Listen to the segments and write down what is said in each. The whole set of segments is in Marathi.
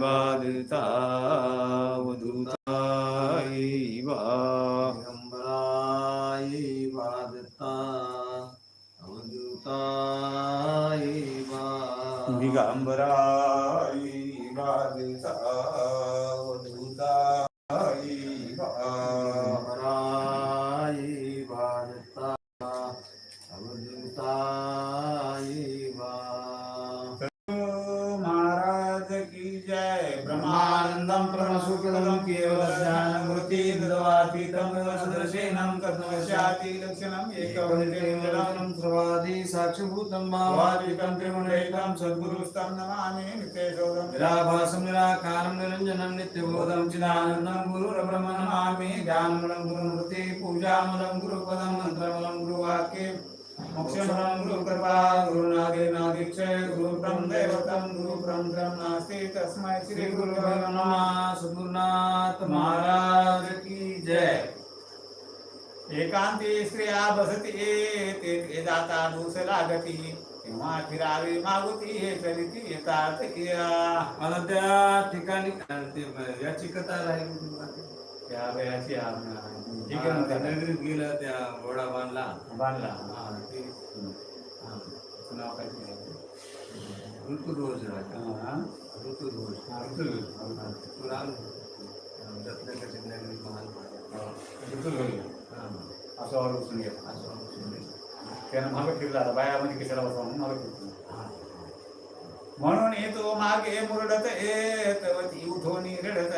वादता भावादिकं त्रिगुणैकं नमामि नित्यशोधं निराभासं निराकारं निरञ्जनं नित्यबोधं चिदानन्दं गुरुरब्रह्म नमामि ज्ञानमलं गुरुमूर्ति पूजामलं गुरुपदं मन्त्रमलं गुरुवाक्ये मोक्षमलं गुरुकृपा गुरुनागेनादीक्षय गुरुब्रह्म देवतं गुरुब्रह्म नास्ति तस्मै श्री गुरुभ्यो नमः सद्गुरुनाथ महाराज की जय एकांती स्त्रिया बसती ते ते जाता दूस फिरावी मागुती हे चलिती येतात या मला त्या ठिकाणी ते याची कथा राहिली होती बघा ती. त्या वयाची आज्ञा. ठीक हा, आहे त्या ना नगरीत गेलं त्या घोडा बांधला बांधला हा, ते हा. त्याचं नाव काय ते? ऋतुध्वज राजा हा. ऋतुध्वज हा, ऋतुध्वज. तुला आलं रत्नाकरची नगरी महान हा. ऋतुध्वज. हा, असं वर बसून गेला. असं आमचं हे. त्यानं मागं फिरला आता बायामध्ये कशाला बसावं म्हणून मागं फिरतो. म्हणून येतो मागे मुरडत येत वती उठोनी रडत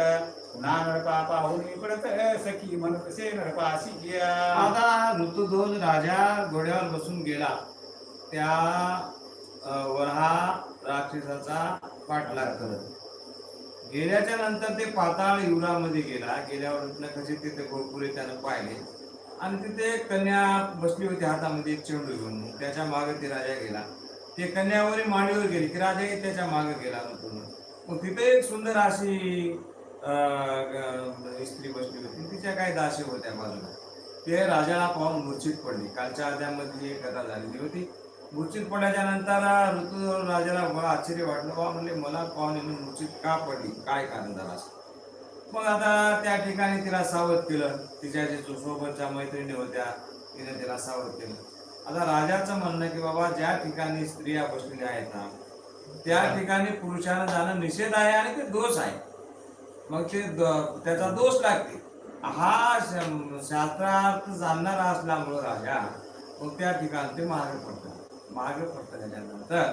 पुन्हा नरपा पाहून पडत सखी म्हणत से नरपाशी या. आता ऋतुध्वज राजा घोड्यावर बसून गेला. त्या वरहा राक्षसाचा पाठलाग करत. गेल्याच्यानंतर ते पाताळ युरामध्ये गेला. गेल्यावर कसे तिथे गोपुरे त्यानं पाहिले. आणि तिथे एक कन्या बसली होती हातामध्ये एक चेंडू घेऊन. त्याच्यामागे ते राजा गेला. ते कन्यावरी मांडीवर गेली की राजाही त्याच्यामागे गेला मग तिथे एक सुंदर अशी स्त्री बसली होती. तिच्या काही दाशी होत्या बाजूला. ते राजाला पाहून मूर्छित पडली. कालच्या अध्यामध्ये ही कथा झालेली होती. मूर्छित पडल्याच्या नंतर ऋतू राजाला आश्चर्य वाटलं. बा म्हणजे मला पाहून मूर्छित का पडली? काय कारण झालं असं? मग आता त्या ठिकाणी तिला सावध केलं. तिच्या जे सोबतच्या मैत्रिणी होत्या तिने तिला सावध केलं. आता राजाचं म्हणणं की बाबा ज्या ठिकाणी स्त्रिया बसलेल्या आहेत ना त्या ठिकाणी पुरुषानं जाणं निषेध आहे आणि ते दोष आहे. मग ते त्याचा दोष लागते. हा शास्त्रार्थ जाणणारा असल्यामुळं राजा मग त्या ठिकाणी ते मागे पडतात मागे पडतं त्याच्यानंतर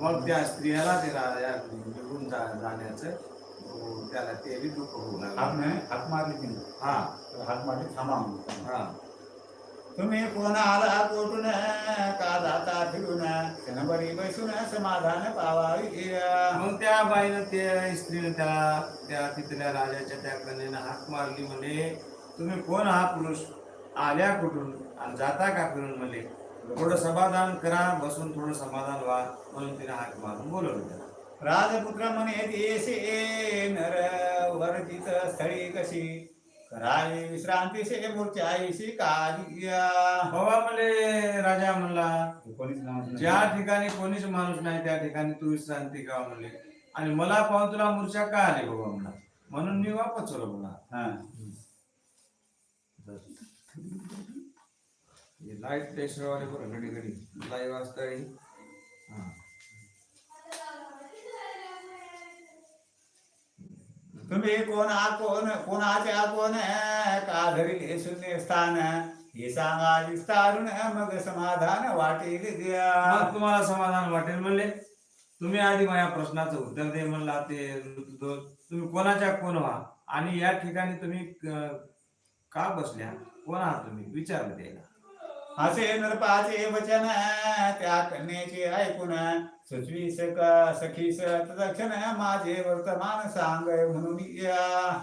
मग त्या स्त्रियाला ते राजा निघून जा जाण्याचं त्याला ते बी दुःख होऊ लागलं हात नाही हात मारली की नाही? हा तर हात मारली थांबा म्हणून. हा तुम्ही कोणाला कोटून का जाता फिरून बरी बसून समाधान पावावी. मग त्या बाईनं त्या स्त्रीनं त्याला त्या तिथल्या राजाच्या त्या कन्येनं हाक मारली म्हणे तुम्ही कोण हा पुरुष आल्या कुठून आणि जाता का फिरून म्हणले थोडं समाधान करा बसून थोडं समाधान व्हा म्हणून तिने हाक मारून बोलवलं त्याला राजपुत्र म्हणे देशे नर वरतीच स्थळी कशी? करावी विश्रांती से मूर्छाईशी काली या. बाबा हो म्हणले राजा म्हणला कोणीच ज्या ठिकाणी कोणीच माणूस नाही त्या ठिकाणी तू विश्रांती का म्हणले. आणि मला पाहून तुला मूर्छा का आली बाबा म्हणला? म्हणून मी वापस चलो म्हणा हा. लाइट प्रेशरवाले बरं घडी घडी. लाईव्ह वाजता हा. तुम्ही कोणा कोण कोणाच्या कोण का धरिले शून्य स्थान? हे सांगा विस्तारून मग समाधान वाटेल मग तुम्हाला समाधान वाटेल म्हणले. तुम्ही आधी माझ्या प्रश्नाचं उत्तर दे म्हणला ते तुम्ही कोणाच्या कोण व्हा? आणि या ठिकाणी तुम्ही का बसल्या? कोण आहात तुम्ही? विचारलं त्याला असे नरपाचे वचन त्या कन्येचे ऐकून सुचवीस क- सखीस तदक्षण माझे वर्तमान सांग म्हणून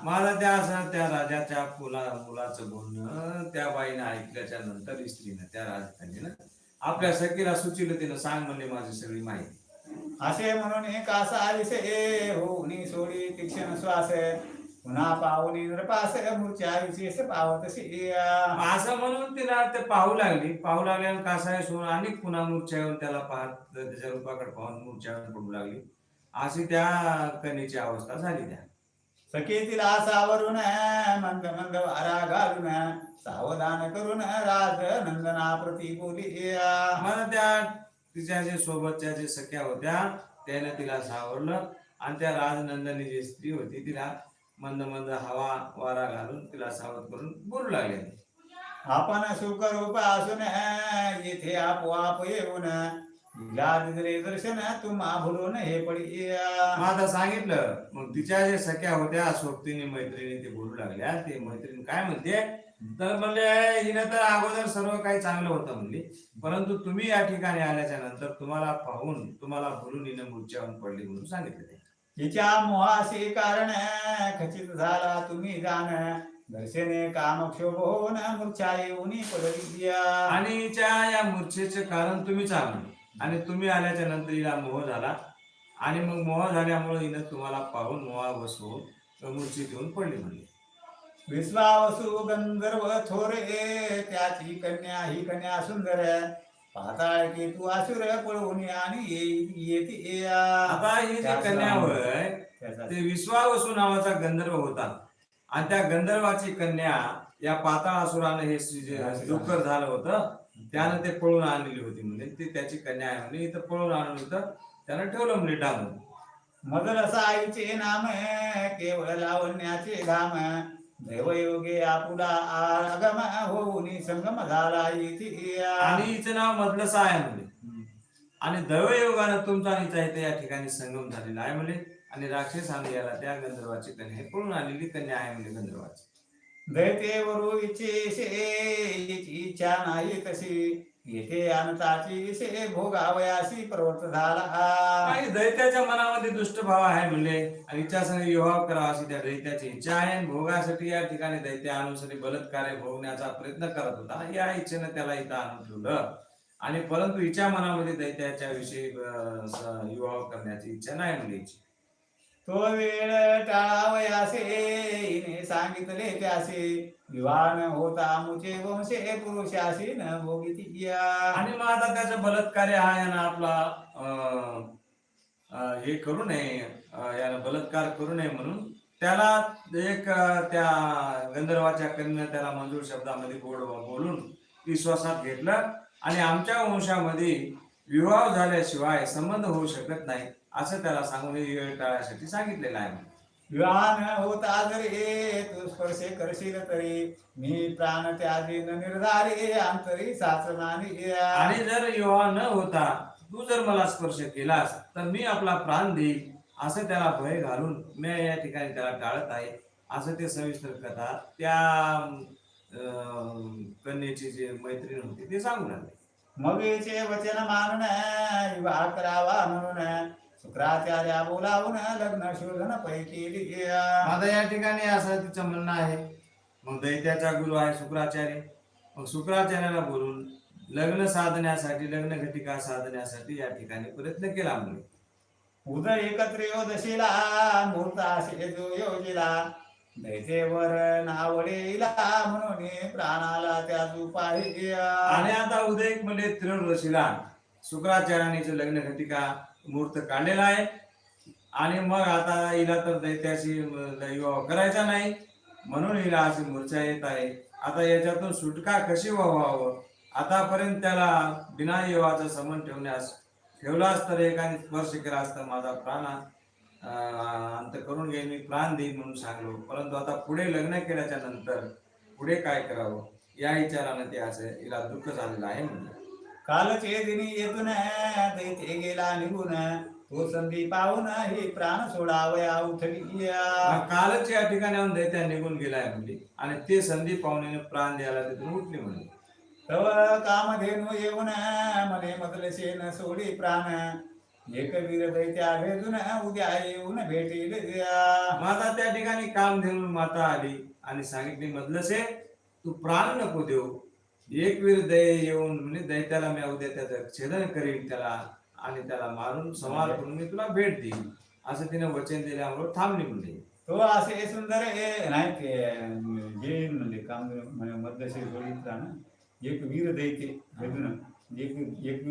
मला त्या असं त्या राजाच्या फुला मुलाचं बोलणं त्या बाईनं ऐकल्याच्या नंतर स्त्रीनं त्या राजधानीनं आपल्या सखीला सुचिलं तिनं सांग म्हणले माझी सगळी माहिती. असे म्हणून कासा विषय होऊनी सोडी तीक्ष्ण श्वास पुन्हा पाहुणी नरपास मूर्छा विशेष पावतशी या असं म्हणून तिला ते पाहू लागली. पाहू लागल्यानं कासाय सोडून आणि पुन्हा मूर्छा येऊन त्याला पाहत त्याच्या रूपाकडे पाहून मूर्छा येऊन पडू लागली. अशी त्या कन्येची अवस्था झाली त्या. सखे तिला सावरून मंद मंद वारा घालून सावधान करून राज नंदना प्रती बोली. मला त्या तिच्या जे सोबतच्या जे सख्या होत्या त्याने तिला सावरलं. आणि त्या राजनंदनी जी स्त्री होती तिला मंद मंद हवा वारा घालून तिला सावध करून बोलू लागले. आपण सुखरूप असून येथे आपोआप येऊन दर्शन तुम्हा भुलून हे पडी मग आता सांगितलं मग तिच्या जे सख्या होत्या सोबतीने मैत्रिणी ते बोलू लागल्या. ते मैत्रीण काय म्हणते? तर म्हणले हिनं तर अगोदर सर्व काही चांगलं होतं म्हणली. परंतु तुम्ही या ठिकाणी आल्याच्यानंतर तुम्हाला पाहून तुम्हाला भुलून हिनं मूर्छावून पडली म्हणून सांगितलं तिच्या मोहाशी कारण खचित झाला तुम्ही जाण. दर्शने कामक्षोभ होऊन मूर्छा येऊन पडली आणि या मूर्छेचे कारण तुम्हीच आहात आणि तुम्ही आल्याच्यानंतर हिला मोह झाला. आणि मग मोह झाल्यामुळे हिनं तुम्हाला पाहून मोहा बसवून मूर्छेत येऊन पडली म्हणली. विश्वावसु गंधर्व थोरे त्याची कन्या ही कन्या सुंदर. पाताळ की तू असुर पळवून आणि ये- येते आता ही जी कन्या होय त्याचा ते विश्वावसू नावाचा गंधर्व होता. आणि त्या गंधर्वाची कन्या या पाताळासुरानं हे श्री- जे डुक्कर झालं होतं त्यानं ते पळून आणलेली होती म्हणजे ती त्याची कन्या आहे म्हणजे इथं पळून आणलं होतं त्यानं ठेवलं म्हणजे डांबून मदर साईचे नाम केवळ लावण्याचे धाम दैवयोगे आपुला आगम होऊन संगम झाला आणि हिचं नाव मधलसा आहे म्हणजे आणि दैवयोगानं तुमचा आणि हिचा इथे या ठिकाणी संगम झालेला आहे म्हणजे आणि राक्षसाने याला त्या गंधर्वाची कन्या हे पळून आलेली कन्या आहे म्हणजे गंधर्वाची. दैतेवरू इच्छेशे हिची इच्छा नाही तशी. येथे अनताची से भोगावयासी प्रवृत्त झाला आणि दैत्याच्या मनामध्ये दुष्ट भाव आहे म्हणले. आणि इच्छा विवाह करावा अशी त्या दैत्याची इच्छा आहे. आणि भोगासाठी या ठिकाणी दैत्या अनुसारी बलत्कार्य भोगण्याचा प्रयत्न करत होता. या इच्छेनं त्याला इथं आणून ठेवलं. आणि परंतु हिच्या मनामध्ये दैत्याच्या विषयी विवाह करण्याची इच्छा नाही म्हणजे तो वेळ टाळावयासे हिने सांगितले त्यासे. विवाह होता मुचे वंशे पुरुषाशी न भोगिती आणि मग आता त्याचं बलात्कार हा यानं आपला अं, हे करू नये याला यानं बलात्कार करू नये म्हणून त्याला एक त्या गंधर्वाच्या कन्या त्याला मंजूर शब्दामध्ये गोड बोलून विश्वासात घेतलं. आणि आमच्या वंशामध्ये विवाह झाल्याशिवाय संबंध होऊ शकत नाही असं त्याला सांगून टाळण्यासाठी सांगितलेलं आहे. विवाह न होता जरी तू स्पर्श करशील तरी मी प्राण त्यादी न निर्धारी अंतरी सासनानी आणि जर विवाह न होता तू जर मला स्पर्श केलास तर मी आपला प्राण देईल असं त्याला भय घालून मी या ठिकाणी त्याला टाळत आहे. असं ते सविस्तर कथा त्या कन्येची जे मैत्रीण होती ते सांगून आले. मगेचे वचन मानून विवाह करावा म्हणून. शुक्राचार्या बोलावून लग्न शोधन पैकी आता या ठिकाणी असं तिचं म्हणणं आहे. मग दैत्याचा गुरु आहे शुक्राचार्य. मग शुक्राचार्याला बोलून लग्न साधण्यासाठी लग्न घटिका साधण्यासाठी या ठिकाणी प्रयत्न केला म्हणजे उदय एकत्र योदशीला मुहूर्ताशी जो योजिला. दैतेवर नावडेला म्हणून प्राणाला त्या पाहिजे आणि आता उदय म्हणजे त्रिरशीला शुक्राचार्याने लग्न घटिका मुहूर्त काढलेला आहे. आणि मग आता हिला तर दैत्याशी विवाह करायचा नाही. म्हणून हिला अशी मूर्छा येत आहे. आता याच्यातून सुटका कशी व्हावं? आतापर्यंत त्याला बिना विवाहाचं समन ठेवण्यास ठेवलास तर एकाने स्पर्श केला असता माझा प्राण अंत करून घेईन मी प्राण देईन म्हणून सांगलो. परंतु आता पुढे लग्न केल्याच्यानंतर पुढे काय करावं? या विचारानं ते असं हिला दुःख झालेलं आहे म्हणजे कालचे दिनी येतून दैते गेला निघून. तो संधी पाहून ही प्राण सोडावया उठली कालच या ठिकाणी आणून दैत्या निघून गेलाय म्हणजे आणि ते संधी पाहुण्याने प्राण द्यायला तिथून उठली म्हणजे तव कामधेनु येऊन मने मदलसे न सोडी प्राण. एक वीर दैत्या भेदून उद्या येऊन भेटील मग आता त्या ठिकाणी काम घेऊन माता आली आणि सांगितली मधलसे तू प्राण नको देऊ. एक वीर दय येऊन म्हणजे दैत्याला मी उद्या त्याचं छेदन करीन त्याला आणि त्याला मारून समार करून मी तुला भेट देईन. असं तिने वचन दिल्यामुळे थांबली म्हणजे तो असे सुंदर हे नाही ते जैन म्हणजे काम म्हणे मदलसे सोडी प्राण एक वीर दैते वीर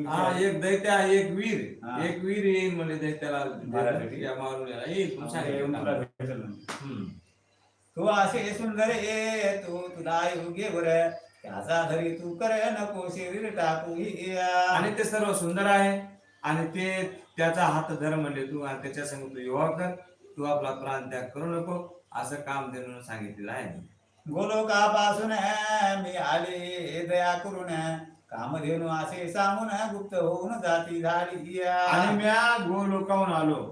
हा एक दैत्या एक वीर. एक वीर येईल म्हणजे दैत्याला? या येईल तू असे सुंदर ये तू तुला योग्य बर त्याचा धरी तू कर नको शरीर टाकू. आणि ते सर्व सुंदर आहे. आणि ते त्याचा हात धर म्हणले तू आणि त्याच्या संग तू युवा कर. तू आपला प्राण त्याग करू नको. असं काम देणं सांगितलेलं आहे. गोलोकापासून मी आले दया करून. कामधेनू असे सांगून गुप्त होऊन जाती झाली आणि म्या गो लोकाहून आलो.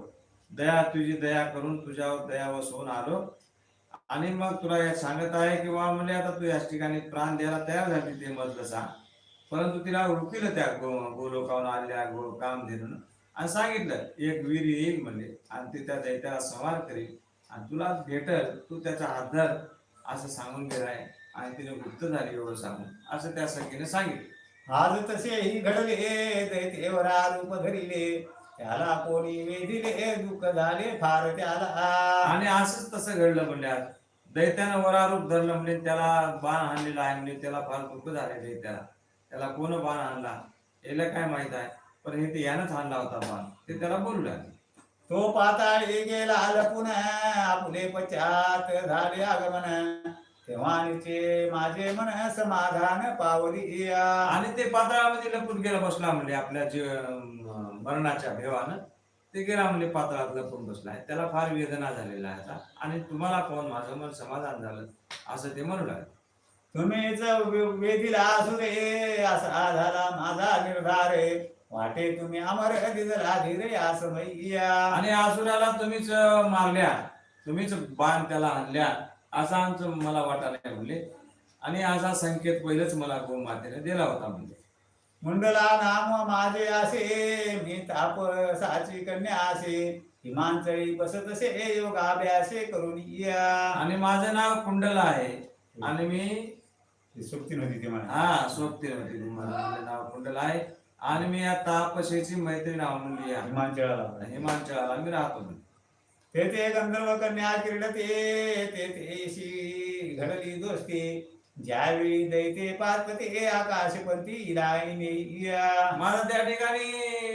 दया तुझी दया करून तुझ्यावर दया वसवून आलो. आणि मग तुला हे सांगत आहे की वा म्हणजे आता तू याच ठिकाणी प्राण द्यायला तयार झाली ते मधलं सांग. परंतु तिला रुकलं त्या गो गोलोकाहून आलेल्या गो काम देणं आणि सांगितलं एक वीर येईल म्हणजे आणि ते त्या दैत्याला संवार करेल. आणि तुला भेटल तू त्याचा हात धर असं सांगून गेलाय. आणि तिने गुप्त झाली एवढं सांगून. असं त्या सखीने सांगितलं. आज तसेही घडले दैतेवरा रूप धरिले. त्याला कोणी वेधिले दुःख झाले फार त्याला. आणि असंच तसं घडलं म्हणजे आज. दैत्यानं वरारूप धरलं म्हणजे त्याला बाण हाणलेला आहे म्हणजे त्याला फार दुःख झाले दैत्याला. त्याला कोण बाण हाणला याला काय माहीत आहे? पण हे ते यानंच हाणला होता बाण. ते त्याला बोलू लागले. तो पाताळी गेला लपून आपुले पश्चात झाले आगमन. तेव्हा निचे माझे मन समाधान पावली आणि ते पातळामध्ये लपून गेला बसला म्हणजे आपल्या जे अं, मरणाच्या भेवानं. ते गेला म्हणजे पातळात लपून बसलाय त्याला फार वेदना झालेला आहे आता. आणि तुम्हाला पाहून माझं मन समाधान झालं. असं ते म्हणू लागले. तुम्हीच वे- वेधीला असू रे असा झाला माझा निर्धार वाटे तुम्ही अमर दिला धीरे असं आणि असुराला तुम्हीच मारल्या. तुम्हीच बाण त्याला आणल्या. असं आमचं मला वाटायला म्हणले. आणि असा संकेत पहिलेच मला गोमातेने दिला होता म्हणजे मुंडला नाम माझे असे मी तापसाची कन्या असे हिमांचळी बसत असे योगाभ्यासे करून या. आणि माझं नाव कुंडला आहे. आणि मी सुक्ती नव्हती ती म्हणा हा सोबती होती माझं नाव कुंडला आहे. आणि मी या तापशेची मैत्री नाव म्हणली आहे हिमांचळाला हिमांचळाला मी राहतो म्हणून. ते ते गंधर्व कन्या किरडते ते तेशी घडली दोस्ती. ज्यावेळी दैते पार्वती आकाशपंथी इलाईने या. माझं त्या ठिकाणी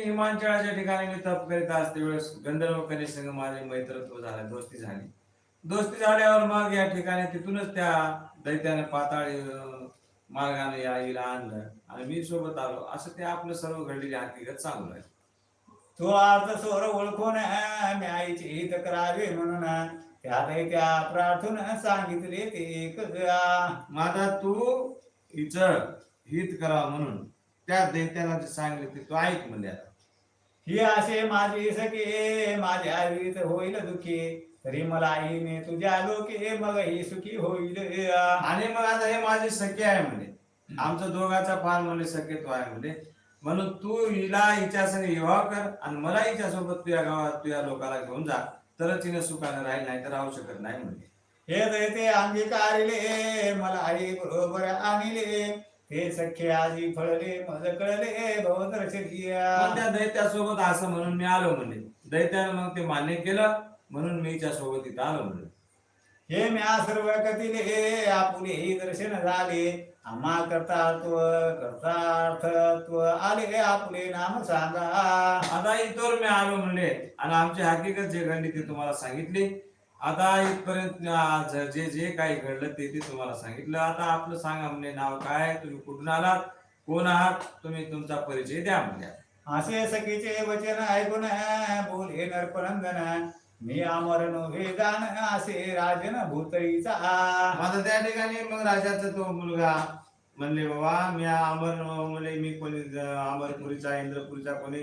हिमांचळाच्या ठिकाणी मी तप करीत असते वेळेस गंधर्व कन्या माझे मैत्रत्व झालं दोस्ती झाली. दोस्ती झाल्यावर मग या ठिकाणी तिथूनच त्या दैत्याने पाताळी मार्गाने या आणलं आणि मी सोबत आलो. असं ते आपलं सर्व घडलेली हकीकत चांगलं आहे तो अर्थ स्वर ओळखून आईची हित करावे म्हणून त्या दैत्या प्रार्थून सांगितले ते एक माझा तू हिच हित करावं म्हणून त्या दैत्याला जे सांगितलं ते तू ऐक म्हणजे आता. ही असे माझी सखे माझ्या वीत होईल दुखी. तरी मला आईने तुझ्या लोके मग ही सुखी होईल. आणि मग आता हे माझे सखे आहे म्हणजे आमचं दोघाचा फार म्हणजे सखे तो आहे म्हणजे म्हणून तू हिला हिच्या संग विवाह कर आणि मला हिच्या सोबत तुझ्या गावात तुझ्या लोकाला घेऊन जा. तरच हिने सुखाने राहील नाही तर राहू शकत नाही म्हणजे हे दैते अंगीकारिले मला आई बरोबर आणले. ते सख्खे आजी फळले मज कळले भवदर्शनिया पण त्या दैत्यासोबत असं म्हणून मी आलो म्हणजे दैत्यानं मग ते मान्य केलं म्हणून मी हिच्या सोबत इथं आलो म्हणजे हे म्या सर्व कथिले आपुले ही दर्शन झाले. आम्हा कर्तात्व कर्तार्थत्व आले आपुले नाम सांगा. आता इथवर मी आलो म्हणले आणि आमची हकीकत जे घडली ती तुम्हाला सांगितली. आता इथपर्यंत जे जे काही घडलं ते ते तुम्हाला सांगितलं. आता आपलं सांगा म्हणजे नाव काय तुम्ही कुठून आलात कोण आहात तुम्ही तुमचा परिचय द्या म्हणजे असे सखीचे वचन ऐकून बोले नरपनंदन मी नव्हे जाण असे राजन भूतळीचा माझा त्या ठिकाणी मग राजाचा तो मुलगा म्हणले बाबा मी अमर म्हणले मी कोणी अमरपुरीचा इंद्रपुरीचा कोणी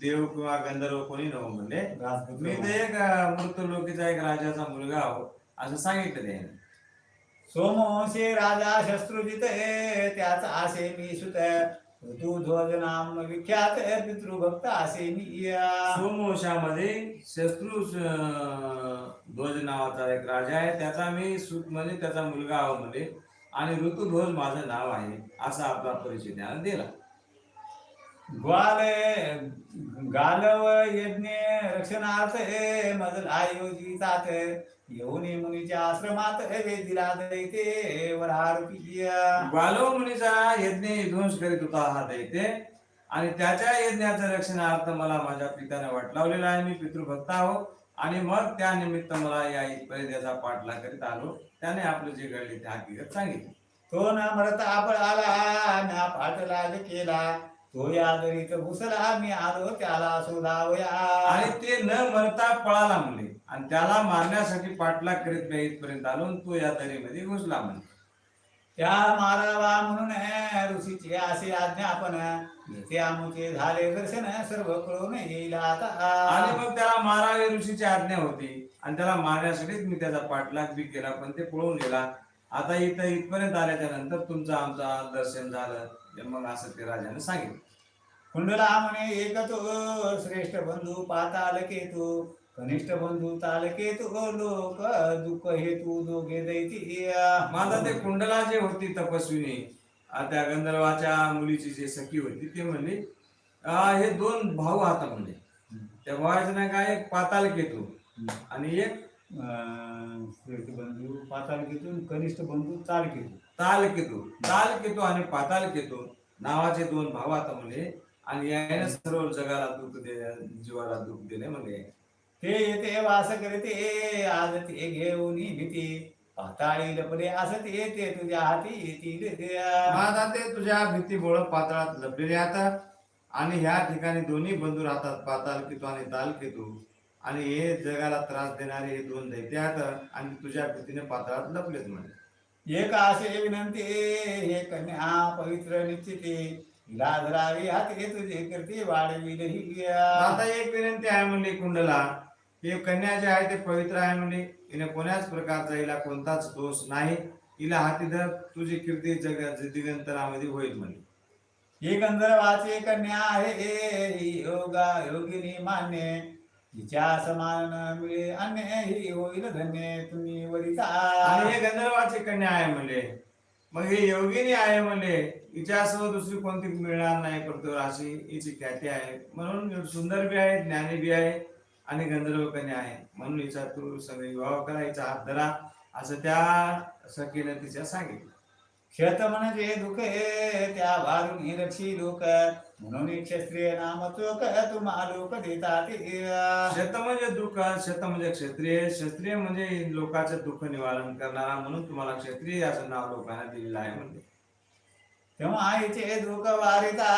देव किंवा गंधर्व कोणी नव्ह म्हणले. मी ते एक मृत्यू लोकीचा एक राजाचा मुलगा आहो असं सांगितलं त्याने. सोमवंशी राजा शस्त्रुजित त्याचा असे मी सुत ऋतू ध्वज नाम विख्यात पितृभक्त असे मी सोमवंशामध्ये शत्रू ध्वज नावाचा एक राजा आहे. त्याचा मी सुत म्हणजे त्याचा मुलगा आहो म्हणजे आणि ऋतुध्वज माझं नाव आहे असा आपला परिचय त्याला दिला. ग्वाल गालव यज्ञ रक्षणार्थ मजला योजितात येऊन मुनीच्या आश्रमात वेदिला दैते वरारूपी बालव मुनीचा यज्ञ विध्वंस करीत होता हा दैत्य. आणि त्याच्या यज्ञाचं रक्षणार्थ मला माझ्या पित्याने वाट लावलेला आहे मी पितृभक्त आहो आणि मग त्या निमित्त मला या इथपर्यंत याचा पाठलाग करीत आलो. त्याने आपलं जे घडले ते हकीकत सांगितले. तो न मरता पळाला ना पाठलाग केला. तो या दरीत घुसला मी आलो त्याला शोधावया आणि ते न मरता पळाला म्हणले आणि त्याला मारण्यासाठी पाठलाग करीत मी इथपर्यंत आलो आणि तो या दरीमध्ये घुसला म्हणले त्या मारावा म्हणून ऋषीचे असे आज्ञापन येथे आमुचे झाले दर्शन सर्व कळून येईल आणि आता मग त्याला मारावे ऋषीची आज्ञा होती. आणि त्याला मारण्यासाठीच मी त्याचा पाठलाग बी केला पण ते पळून गेला. आता इथं इथपर्यंत आल्याच्यानंतर तुमचं आमचं दर्शन झालं. मग असं ते राजाने सांगितलं. कुंडला म्हणे एक तो श्रेष्ठ बंधू पाताल केतू कनिष्ठ बंधू ताल केतू लोक दुःख हेतू दोघे दैती माझा ते कुंडला जे होती तपस्विनी त्या गंधर्वाच्या मुलीची जे सखी होती ते म्हणली हे दोन भाऊ आता म्हणले त्या भावाचं नाही काय? एक पाताल केतू आणि एक श्रेष्ठ बंधू पाताल केतू कनिष्ठ बंधू ताल केतू ताल केतू ताल केतू आणि पाताल केतू नावाचे दोन भाव आता म्हणले आणि याने सर्व जगाला दुःख दे जीवाला दुःख दिले म्हणले ते येते वास करते आज ते घेऊन भीती. पाताळी लपले असते ते तुझ्या हाती येतील. माझा ते तुझ्या भीतीबोळ पातळात लपलेले आता. आणि ह्या ठिकाणी दोन्ही बंधू राहतात पाताल केतू आणि ताल केतू. आणि हे जगाला त्रास देणारे हे दोन दैत्य आहेत आणि तुझ्या भीतीने पातळात लपलेत म्हणे. एक असे विनंती हे कन्या पवित्र निश्चिती. हिला धरावी हाती तुझे कीर्ती वाढविल ही आता एक विनंती आहे म्हणली कुंडला. हे कन्या जे आहे ते पवित्र आहे म्हणले हिने कोण्याच प्रकारचा हिला कोणताच दोष नाही. हिला हाती धर. तुझी कीर्ती जग दिगंतरामध्ये होईल म्हणले ही गंधर्वाची कन्या आहे ही योगा योगिनी मान्य. हिच्या समान मिळे अन्य ही होईल धन्य. तुम्ही वरिता हे गंधर्वाची कन्या आहे म्हणले मग हे योगिनी आहे म्हणजे हिच्यासह दुसरी कोणती मिळणार नाही करतो अशी हिची ख्याती आहे. म्हणून सुंदर बी आहे ज्ञानी बी आहे आणि गंधर्व कन्या आहे. म्हणून हिचा तू सगळे विवाह करा हिचा हात धरा असं त्या सखीने तिच्या सांगितलं. क्षत म्हणजे दुःख त्या भारून रक्षी लोक. म्हणून क्षत्रिय नाम चोक तुम्हा लोक देतात. शत म्हणजे दुःख शत म्हणजे क्षत्रिय. क्षत्रिय म्हणजे लोकांचं दुःख निवारण करणारा म्हणून तुम्हाला क्षत्रिय असं नाव लोकांना दिलेलं आहे म्हणजे तेव्हा आईचे दुःख वारिता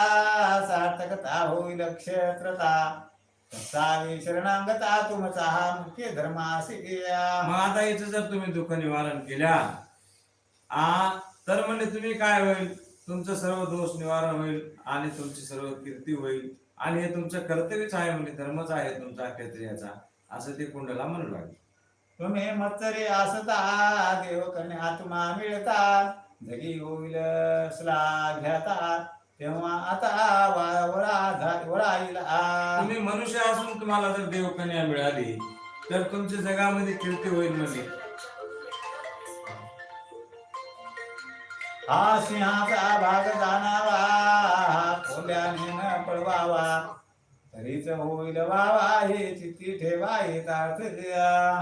सार्थकता होईल क्षत्रता. सावी शरणांगता तुमचा हा मुख्य धर्म असे. मग आता याचं जर तुम्ही दुःख निवारण केल्या आ तर म्हणजे तुम्ही काय होईल? तुमचं सर्व दोष निवारण होईल आणि तुमची सर्व कीर्ती होईल. आणि हे तुमचं कर्तव्यच आहे म्हणजे धर्मच आहे तुमचा क्षत्रियाचा. असं ते कुंडला म्हणू लागले. तुम्ही मत्सरे असता देव कन्या आत्मा मिळता. जगी होईल श्लाघ्याता तेव्हा आता वा- वळा झा- वळा येईल आ. तुम्ही मनुष्य असून तुम्हाला जर देवकन्या मिळाली तर तुमच्या जगामध्ये कीर्ती होईल म्हणजे. हा सिंहाचा भाग जाणावा खोल्याने न पळवावा तरीच होईल वावा हे चित्ती ठेवा हे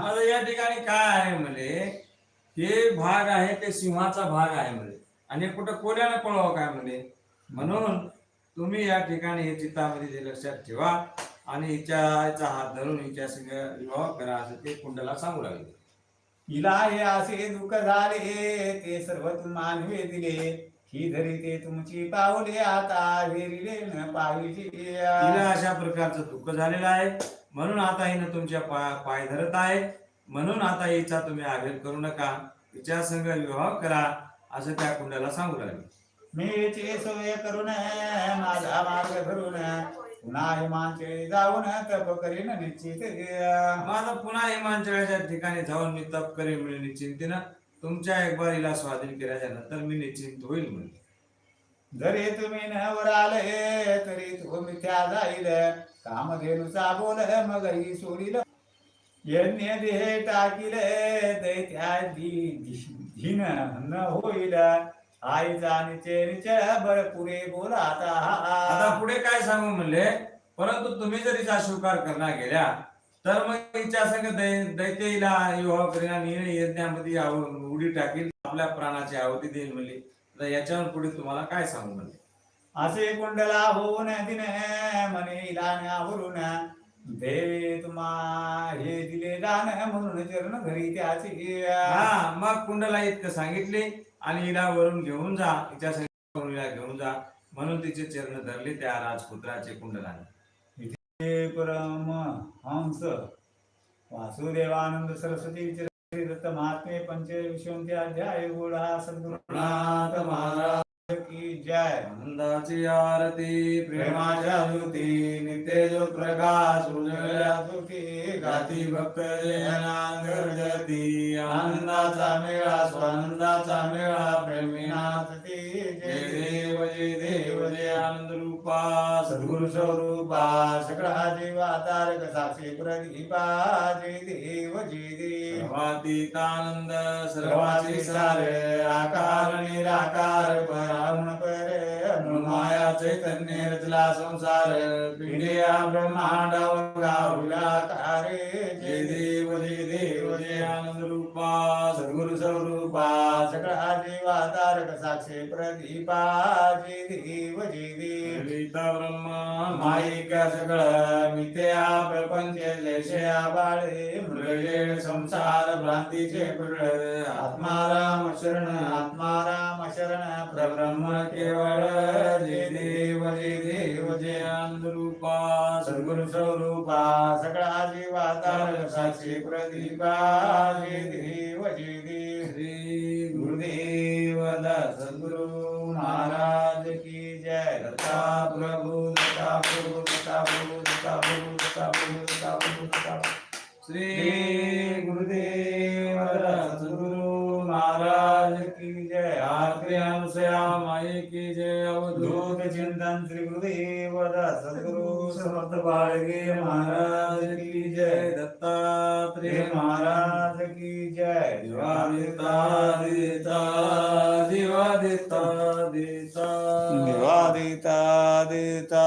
मला या ठिकाणी काय आहे म्हणजे हे भाग आहे ते सिंहाचा भाग आहे म्हणजे आणि कुठं कोल्यानं पळवा काय म्हणजे म्हणून तुम्ही या ठिकाणी हे चित्तामध्ये ते लक्षात ठेवा आणि हिच्या हिचा हात धरून हिच्या संग विवाह करा असं ते कुंडला सांगू लागले. हिला हे असे दुःख झाले ते सर्व मानवे दिले. ही धरी ते तुमची पावले आता वेरिले न पाहिजे. अशा प्रकारचं दुःख झालेलं आहे. म्हणून आता हिनं तुमच्या पाय पाय धरत आहे. म्हणून आता हिचा तुम्ही आघात करू नका. हिच्या संग विवाह करा असं त्या कुंडाला सांगू लागले. मी चे सोय करून माझा मार्ग धरून पुन्हा हिमांचे जाऊन तप करीन निश्चित. माझं पुन्हा हिमांचळाच्या ठिकाणी जाऊन मी तप करेन म्हणजे निश्चिंतीनं. तुमच्या एक बार हिला स्वाधीन केल्याच्यानंतर मी निश्चिंत होईल म्हणजे जरी तुम्ही नवर आले तरी तो मिथ्या जाईल. कामधेनुचा बोल मग ही सोडील. यज्ञ देह टाकील दैत्या धीन न होईल. आईचा निचे निचे बळ पुरे बोला आता आता पुढे काय सांगू म्हणले? परंतु तुम्ही जर हिचा स्वीकार करणार गेल्या तर मग हिच्या संग दै- दैत्याईला विवाह करीन यज्ञामध्ये उडी टाकील आपल्या प्राणाची आहुती देईल म्हणली. तर याच्यावर पुढे तुम्हाला काय सांगू म्हणले? असे कुंडला होऊन दिने मने आवरून देवे तुम्हा हे दिले दान म्हणून चरण घरी त्याची. हा मग कुंडला इतकं सांगितले आणि हिला वरून घेऊन जा हिच्या सगळ्या हिला घेऊन जा. म्हणून तिचे चरण धरले त्या राजपुत्राचे कुंडलाने. इथे परम हंस वासुदेवानंद सरस्वती दत्त महात्मे पंच अध्याय गुढा सद्गुरुनाथ महाराज. की जय। आनंदाची आरती प्रेमाच्या ज्योती नित्य जो प्रकाश उजळल्या ज्योती गाती भक्त जनांगर्जती आनंदाचा मेळा स्वानंदाचा मेळा प्रेमीनाथ ती जय देव जय देव जय आनंद रूपा सद्गुरु स्वरूपा सगळा जीवा तारक साक्षी प्रदीपा जय देव जय देव। सर्वातीतानंद सर्वाचे सारे आकार निराकार परावण परे अनुमाया चैतन्य रचला संसार पिढिया ब्रह्मांडावर गावलाकारे जय देव जय देव जय आनंद रूपा सद्गुरु स्वरूपा सगळा तारक साक्षी प्रदीपा जय देव जय देव। ब्रह्मा सगळं मिथ्या प्रपंच लेशया बाळे मृगेण संसार भ्रांतीचे पुरळ आत्माराम शरण आत्माराम शरण प्रब्रह्म केवळ। जय देव जय देव जय आनंद रूपा सद्गुरु स्वरूपा सगळा जीवा तारक साक्षी प्रदीपा जय देव जय देव। श्री गुरुदेव सद्गुरु महाराज की जय। दत्ता प्रभु दत्ता प्रभु दत्ता प्रभु दत्ता प्रभु दत्ता प्रभु दत्ता प्रभु दत्ता प्रभु। श्री गुरुदेव माये की जय अवधूत। चिंतन श्री गुरुदेव दत्त सद्गुरु समर्थ बाळगे महाराज की जय। दत्तात्रेय महाराज की जय। दिवा देता देता दिवा देता देता देवा देता।